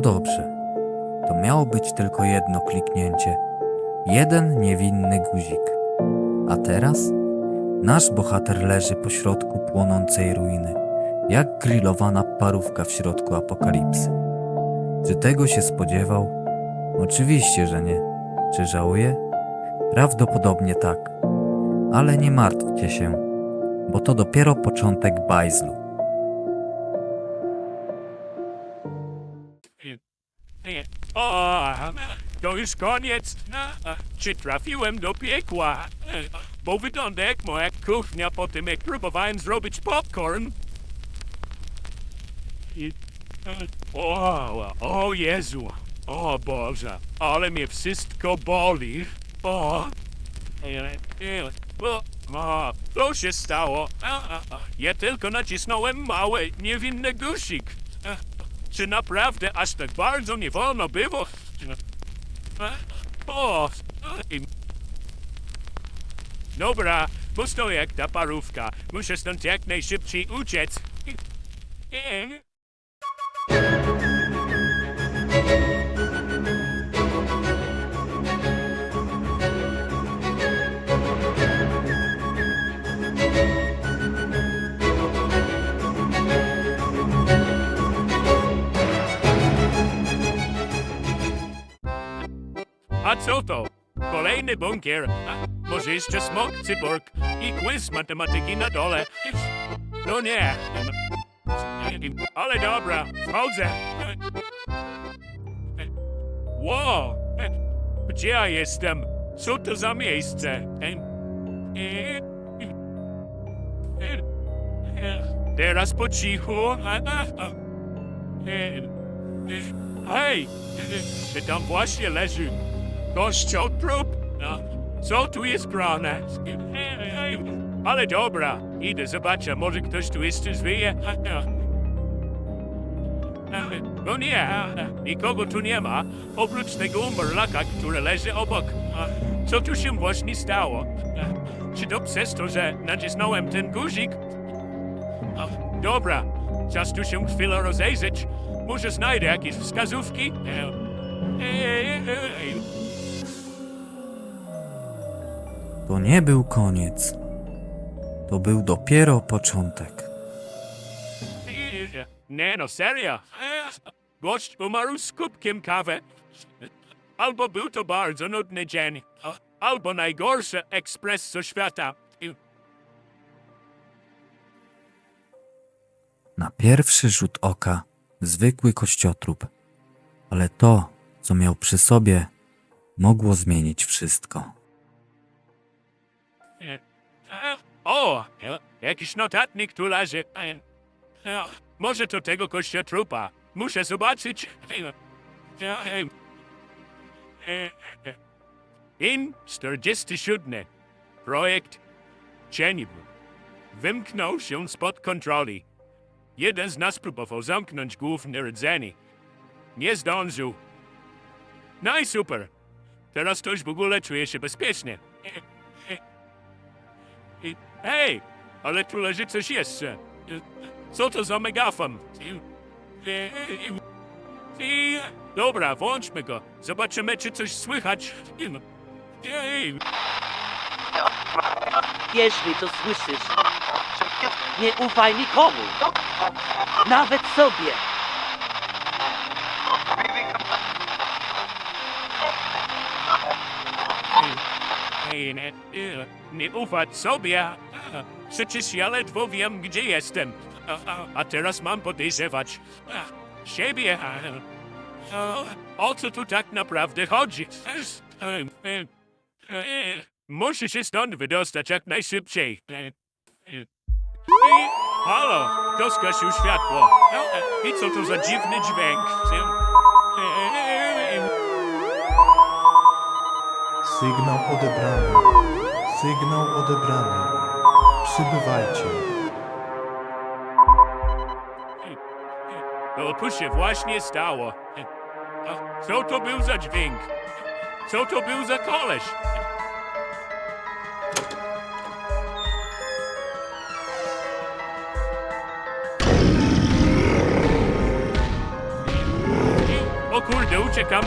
dobrze. To miało być tylko jedno kliknięcie. Jeden niewinny guzik. A teraz nasz bohater leży pośrodku płonącej ruiny, jak grillowana parówka w środku apokalipsy. Czy tego się spodziewał? Oczywiście, że nie. Czy żałuje? Prawdopodobnie tak. Ale nie martwcie się, bo to dopiero początek bajzlu. Nie. O, to już koniec. Czy trafiłem do piekła? Bo wygląda jak moja kuchnia po tym, jak próbowałem zrobić popcorn. I... O, o Jezu. O Boże, ale mnie wszystko boli. O, o, o co się stało? Ja tylko nacisnąłem mały, niewinny guzik. Czy naprawdę aż tak bardzo nie wolno było? O! Dobra, pusto jak ta parówka. Muszę stąd jak najszybciej uciec. A co to? Kolejny bunkier. A, może jeszcze smok, cyborg i quiz matematyki na dole. No nie. Ale dobra, wchodzę. Wow! Gdzie ja jestem? Co to za miejsce? Teraz po cichu. Hej! Ty tam właśnie leży kościotrup? No, co tu jest grane? Ale dobra, idę zobaczę, może ktoś tu jeszcze żyje? No nie, nikogo tu nie ma, oprócz tego umrlaka, który leży obok. Co tu się właśnie stało? Czy to przez to, że nacisnąłem ten guzik? Dobra, czas tu się chwilę rozejrzeć. Może znajdę jakieś wskazówki? To nie był koniec. To był dopiero początek. Nie no, serio. Gość umarł z kubkiem kawy. Albo był to bardzo nudny dzień. Albo najgorszy ekspreso świata. Na pierwszy rzut oka zwykły kościotrup, ale to, co miał przy sobie, mogło zmienić wszystko. O, jakiś notatnik tu leży. Może to tego kościotrupa. Muszę zobaczyć. In 47. Projekt Cienib wymknął się spod kontroli. Jeden z nas próbował zamknąć główny rdzenie. Nie zdążył. No i super. Teraz to już w ogóle czuję się bezpiecznie. Hej, ale tu leży coś jeszcze. Co to za megafon? Dobra, włączmy go. Zobaczymy, czy coś słychać. Ej, Jeśli to słyszysz, nie ufaj nikomu. Nawet sobie. Ej, nie, e, nie ufać sobie. Przecież ja ledwo wiem, gdzie jestem. A, a, teraz mam podejrzewać siebie. O co tu tak naprawdę chodzi? E, e, e, Muszę się stąd wydostać jak najszybciej. E, e, e, Halo, kto skasił światło? E, I co to za dziwny dźwięk? Sygnał odebrany. Sygnał odebrany. Przybywajcie. Tu się właśnie stało. Co to był za dźwięk? Co to był za koleś? O kurde, uciekam.